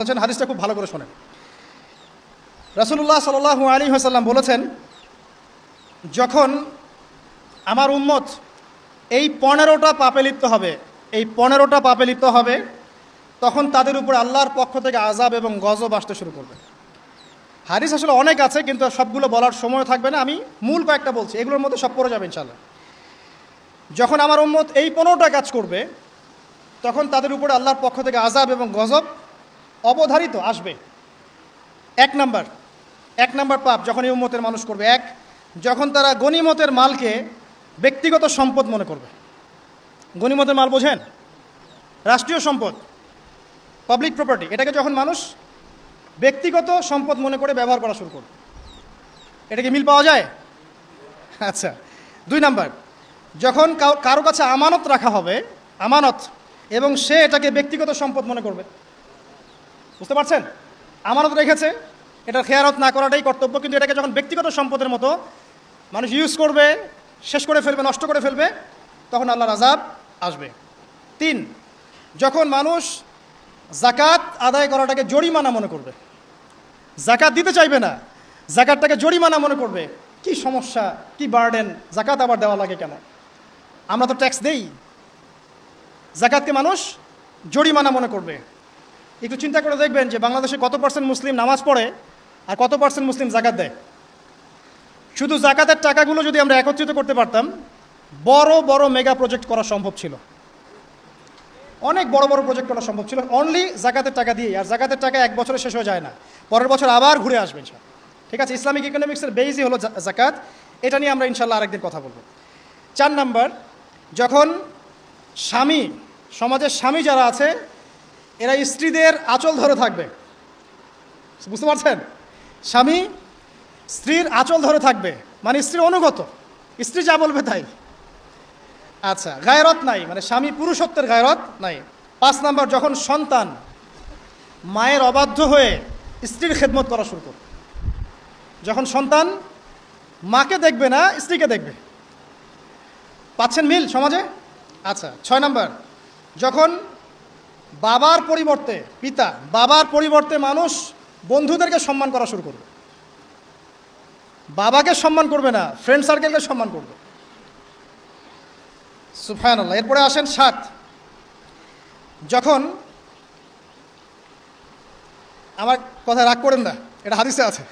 বলছেন, হাদিসটা খুব ভালো করে শোনেন। রাসুল্লাহ সাল আলী হাসাল্লাম বলেছেন, যখন আমার উম্মত এই পনেরোটা পাপে লিপ্ত হবে, এই পনেরোটা পাপে লিপ্ত হবে, তখন তাদের উপর আল্লাহর পক্ষ থেকে আজাব এবং গজব আসতে শুরু করবে। হাদিস আসলে অনেক আছে, কিন্তু সবগুলো বলার সময় থাকবে না। আমি মূল কয়েকটা বলছি, এগুলোর মধ্যে সব পড়ে যাবে ইনশাল্লাহ যখন আমার উম্মত এই পনেরোটা কাজ করবে, তখন তাদের উপরে আল্লাহর পক্ষ থেকে আজাব এবং গজব অবধারিত আসবে। এক নাম্বার এক নাম্বার পাপ যখন এই উম্মতের মানুষ করবে। এক, যখন তারা গনিমতের মালকে ব্যক্তিগত সম্পদ মনে করবে। গনিমতের মাল বোঝেন? রাষ্ট্রীয় সম্পদ পাবলিক প্রপার্টি এটাকে যখন মানুষ ব্যক্তিগত সম্পদ মনে করে ব্যবহার করা শুরু করবে। এটা কি মিল পাওয়া যায়? আচ্ছা দুই নাম্বার, যখন কারও কাছে আমানত রাখা হবে, আমানত, এবং সে এটাকে ব্যক্তিগত সম্পদ মনে করবে বুঝতে পারছেন? আমানত রেখেছে এটা খেয়ারত না করাটাই কর্তব্য, কিন্তু এটাকে যখন ব্যক্তিগত সম্পদের মতো মানুষ ইউজ করবে, শেষ করে ফেলবে, নষ্ট করে ফেলবে, তখন আল্লাহর আজাব আসবে। তিন, যখন মানুষ জাকাত আদায় করাটাকে জরিমানা মনে করবে জাকাত দিতে চাইবে না জাকাতটাকে জরিমানা মনে করবে, কি সমস্যা, কি বার্ডেন জাকাত আবার দেওয়া লাগে কেন? আমরা তো ট্যাক্স দেই। জাকাতকে মানুষ জরিমানা মনে করবে। একটু চিন্তা করে দেখবেন যে বাংলাদেশে কত পার্সেন্ট মুসলিম নামাজ পড়ে আর কত পার্সেন্ট মুসলিম জাকাত দেয়? শুধু জাকাতের টাকাগুলো যদি আমরা একত্রিত করতে পারতাম, বড় বড় মেগা প্রজেক্ট করা সম্ভব ছিল। অনেক বড় বড় প্রজেক্ট করা সম্ভব ছিল। অনলি জাকাতের টাকা দিয়ে আর জাকাতের টাকা এক বছরে শেষ হয়ে যায় না। পরের বছর আবার ঘুরে আসবে ইনশাল্লাহ। ঠিক আছে? ইসলামিক ইকোনমিক্সের বেইজই হলো জাকাত। এটা নিয়ে আমরা ইনশাল্লাহ আরেকদিন কথা বলব। চার নাম্বার, যখন স্বামী, সমাজের স্বামী যারা আছে এরা স্ত্রীদের আঁচল ধরে থাকবে। বুঝতে পারছেন? স্বামী স্ত্রীর আঁচল ধরে থাকবে। মানে স্ত্রীর অনুগত। স্ত্রী যা বলবে তাই। আচ্ছা গায়রত নাই। মানে স্বামী পুরুষত্বের গায়রত নাই। পাঁচ নাম্বার, যখন সন্তান মায়ের অবাধ্য হয়ে স্ত্রীর খেদমত করা শুরু করবে, যখন সন্তান মাকে দেখবে না, স্ত্রীকে দেখবে। পাচ্ছেন মিল সমাজে? আচ্ছা ছয় নাম্বার, যখন বাবার পরিবর্তে, পিতা, বাবার পরিবর্তে মানুষ বন্ধুদেরকে সম্মান করা শুরু করবে। বাবাকে সম্মান করবে না ফ্রেন্ড সার্কেলকে সম্মান করবে। সুফায়ন আল্লাহ এরপরে আসেন সাত। যখন আমার কথা রাগ করেন না, এটা হাদিসে আছে।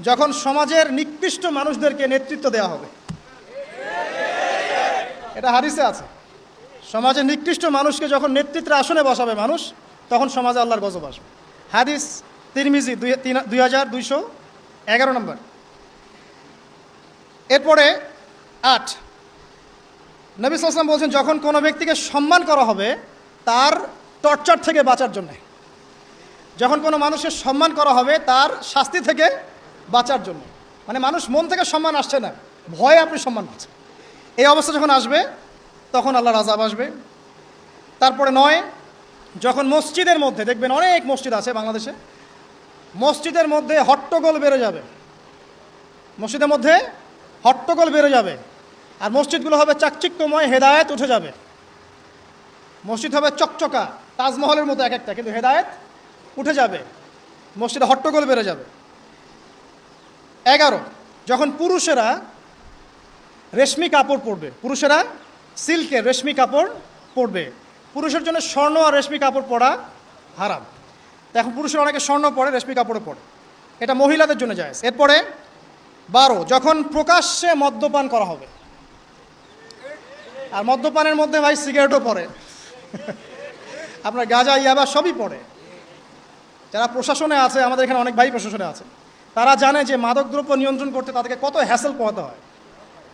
যখন সমাজের নিকৃষ্ট মানুষদেরকে নেতৃত্ব দেওয়া হবে। এটা হাদিসে আছে। সমাজের নিকৃষ্ট মানুষকে যখন নেতৃত্বের আসনে বসাবে মানুষ, তখন সমাজে আল্লাহর গজব আসবে। হাদিস তিরমিজি দুই হাজার দুইশো এগারো নম্বর। এরপরে আট। নবী সাল্লাম বলছেন, যখন কোনো ব্যক্তিকে সম্মান করা হবে, তার টর্চার থেকে বাঁচার জন্যে। যখন কোনো মানুষের সম্মান করা হবে, তার শাস্তি থেকে বাঁচার জন্য। মানে মানুষ মন থেকে সম্মান আসছে না, ভয়ে আপনি সম্মান পাচ্ছেন। এই অবস্থা যখন আসবে তখন আল্লাহর আজাব আসবে। তারপরে নয়, যখন মসজিদের মধ্যে, দেখবেন অনেক মসজিদ আছে বাংলাদেশে, মসজিদের মধ্যে হট্টগোল বেড়ে যাবে। মসজিদের মধ্যে হট্টগোল বেড়ে যাবে। আর মসজিদগুলো হবে চাকচিক্যময়, হেদায়েত উঠে যাবে। মসজিদ হবে চকচকা, তাজমহলের মতো এক একটা, কিন্তু হেদায়েত উঠে যাবে। মসজিদে হট্টগোল বেড়ে যাবে। এগারো, যখন পুরুষেরা রেশমি কাপড় পরবে, পুরুষেরা সিল্কের রেশমি কাপড় পরবে। পুরুষের জন্য স্বর্ণ আর রেশমি কাপড় পরা হারাম। এখন পুরুষের অনেকে স্বর্ণ পরে, রেশমি কাপড়ে পরে। এটা মহিলাদের জন্য যায় এরপরে বারো, যখন প্রকাশ্যে মদ্যপান করা হবে। আর মদ্যপানের মধ্যে ভাই সিগারেটও পড়ে আপনার গাঁজা, ইয়াবা সবই পড়ে যারা প্রশাসনে আছে, আমাদের এখানে অনেক ভাই প্রশাসনে আছে, তারা জানে যে মাদকদ্রব্য নিয়ন্ত্রণ করতে তাদেরকে কত হ্যাসেল পোহাতে হয়।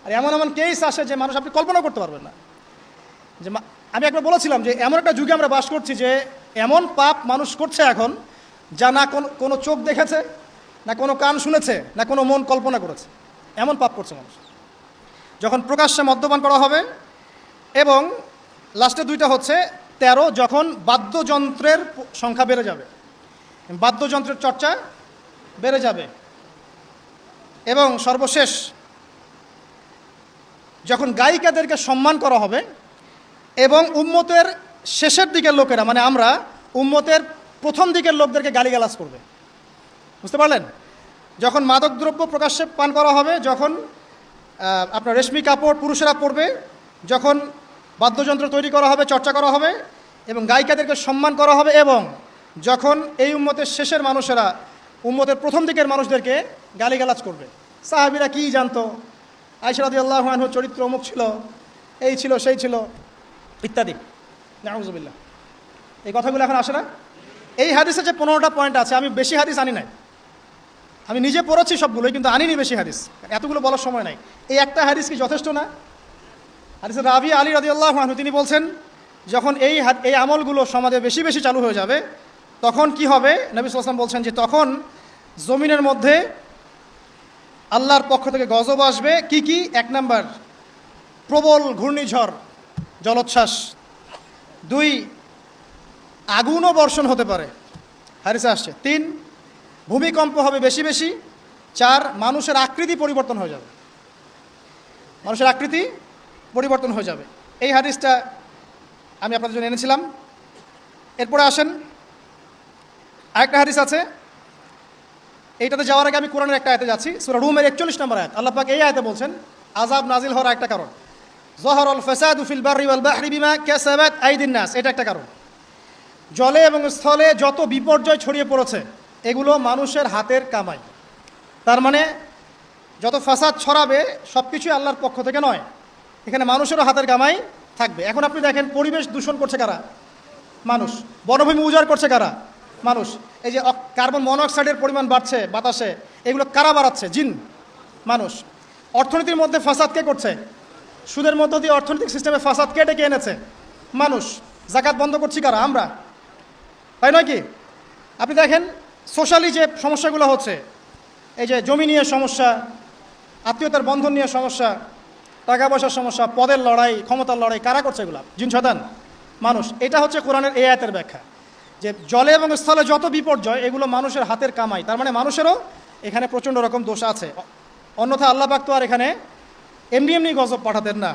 আর এমন এমন কেস আসে যে মানুষ আপনি কল্পনা করতে পারবেন না। যে আমি একবার বলেছিলাম যে এমন একটা যুগে আমরা বাস করছি যে এমন পাপ মানুষ করছে এখন যা না কোনো কোনো চোখ দেখেছে, না কোনো কান শুনেছে, না কোনো মন কল্পনা করেছে। এমন পাপ করছে মানুষ। যখন প্রকাশ্যে মদ্যপান করা হবে এবং লাস্টে দুইটা হচ্ছে, তেরো যখন বাদ্যযন্ত্রের সংখ্যা বেড়ে যাবে। বাদ্যযন্ত্রের চর্চা বেড়ে যাবে। এবং সর্বশেষ যখন গায়িকাদেরকে সম্মান করা হবে এবং উম্মতের শেষের দিকের লোকেরা মানে আমরা, উম্মতের প্রথম দিকের লোকদেরকে গালিগালাজ করবে। বুঝতে পারলেন? যখন মাদকদ্রব্য প্রকাশ্যে পান করা হবে, যখন আপনার রেশমি কাপড় পুরুষেরা পরবে, যখন বাদ্যযন্ত্র তৈরি করা হবে, চর্চা করা হবে, এবং গায়িকাদেরকে সম্মান করা হবে, এবং যখন এই উম্মতের শেষের মানুষেরা, উম্মতের প্রথম দিকের মানুষদেরকে গালিগালাজ করবে। সাহাবিরা কী জানতো? আইসরাদি আল্লাহান চরিত্র অমুক ছিল, এই ছিল, সেই ছিল, ইত্যাদি। নাউজুবিল্লাহ। এই কথাগুলো এখন আসে না? এই হাদিসে যে পনেরোটা পয়েন্ট আছে, আমি বেশি হাদিস আনি নাই। আমি নিজে পড়েছি সবগুলোই, কিন্তু আনিনি বেশি হাদিস। এতগুলো বলার সময় নাই। এই একটা হাদিস কি যথেষ্ট না? হাদিসে রাবি আলী রাজি আল্লাহ তিনি বলছেন, যখন এই এই আমলগুলো সমাজে বেশি বেশি চালু হয়ে যাবে, তখন কি হবে? নবী সাল্লাম বলছেন যে তখন জমিনের মধ্যে আল্লাহর পক্ষ থেকে গজব আসবে। কি কি? এক নাম্বার, প্রবল ঘূর্ণিঝড়, জলোচ্ছ্বাস। দুই, আগুনও বর্ষণ হতে পারে। হারিসে আসছে। তিন, ভূমিকম্প হবে বেশি বেশি। চার, মানুষের আকৃতি পরিবর্তন হয়ে যাবে। মানুষের আকৃতি পরিবর্তন হয়ে যাবে। এই হাদিসটা আমি আপনাদের জন্য এনেছিলাম। এরপরে আসেন। আরেকটা হাদিস আছে। এইটাতে যাওয়ার আগে আমি কোরআনের একটা আয়তে যাচ্ছি, সুরা রুমের একচল্লিশ নম্বর আয়াত। আল্লাহ পাক এই আয়তে বলছেন আজাব নাজিল হওয়ার একটা কারণ। জহর আল ফেসাদ উফিল বারি ওয়াল বাহরি বিমা কাসাবাত আইদিন নাস, এটা একটা কারণ। জলে এবং স্থলে যত বিপর্যয় ছড়িয়ে পড়েছে, এগুলো মানুষের হাতের কামাই। তার মানে যত ফাসাদ ছড়াবে সব কিছুই আল্লাহর পক্ষ থেকে নয়। এখানে মানুষেরও হাতের কামাই থাকবে। এখন আপনি দেখেন, পরিবেশ দূষণ করছে কারা? মানুষ। বনভূমি উজাড় করছে কারা? মানুষ, এই যে কার্বন মনোঅক্সাইডের পরিমাণ বাড়ছে বাতাসে, এগুলো কারা বাড়াচ্ছে? জিন, মানুষ। অর্থনীতির মধ্যে ফাসাদ কে করছে? সুদের মধ্য দিয়ে অর্থনৈতিক সিস্টেমে ফাসাদ কে ডেকে এনেছে? মানুষ। জাকাত বন্ধ করছি কারা? আমরা। তাই নয় কি? আপনি দেখেন, সোশ্যালি যে সমস্যাগুলো হচ্ছে, এই যে জমি নিয়ে সমস্যা, আত্মীয়তার বন্ধন নিয়ে সমস্যা, টাকা পয়সার সমস্যা, পদের লড়াই, ক্ষমতার লড়াই, কারা করছে এগুলো? জিন শতান মানুষ। এটা হচ্ছে কোরআনের এ আয়াতের ব্যাখ্যা। যে জলে এবং স্থলে যত বিপর্যয়, এগুলো মানুষের হাতের কামাই। তার মানে মানুষেরও এখানে প্রচণ্ড রকম দোষ আছে। অন্যথা আল্লাহ পাক তো আর এখানে এমনি এমনি গজব পাঠাতেন না।